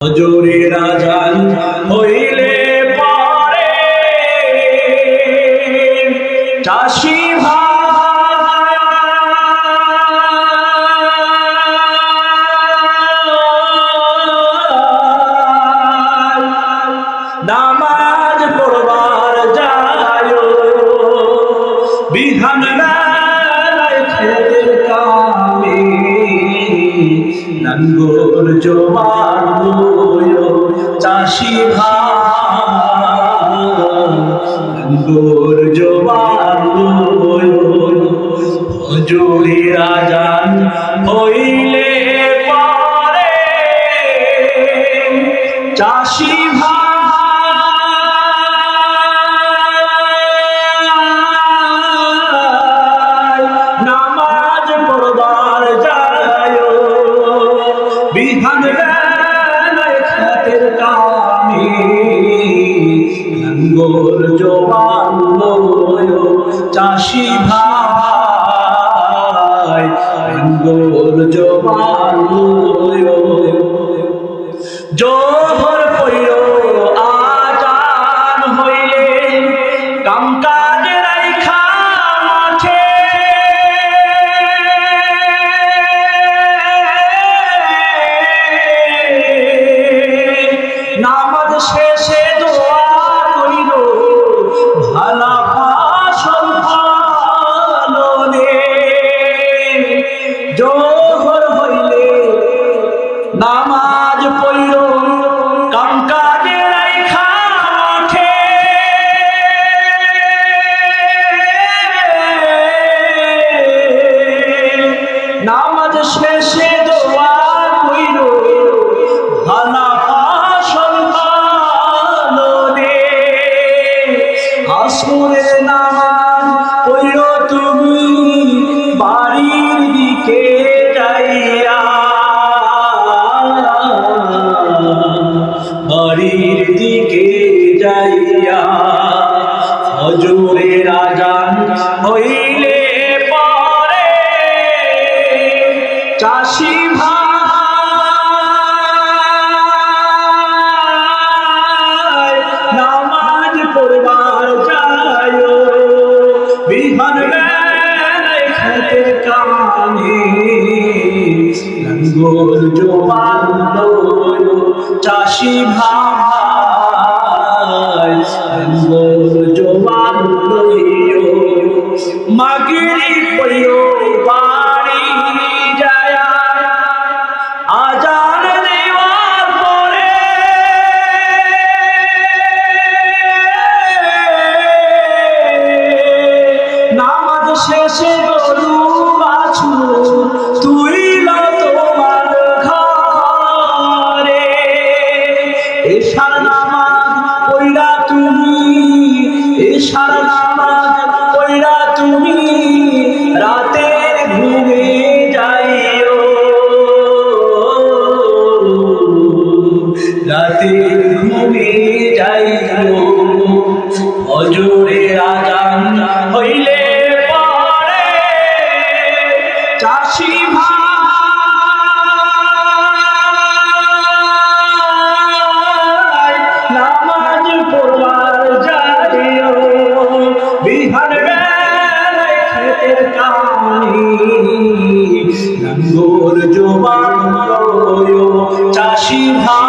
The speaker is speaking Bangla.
হজরে রাজান নাঙ্গর জোয়ার চাষি ভাই। নাঙ্গর জোয়ার হজুরি রাজান হইলে জবান লয় চাষি ভাই নাঙ্গল জবান লয় जो হজুরে রাজান হইলে পরে চাষি ভাই নামাজ পড়বার যায় বিহান খেতে লঙ্গল জোয়ান চাষি ভাই জোয়ান করতে এশার নামাজ পড়া তুমি রাতের ঘুমে যাইও। রাতের খেতের কানি জোবান চাষি ভাই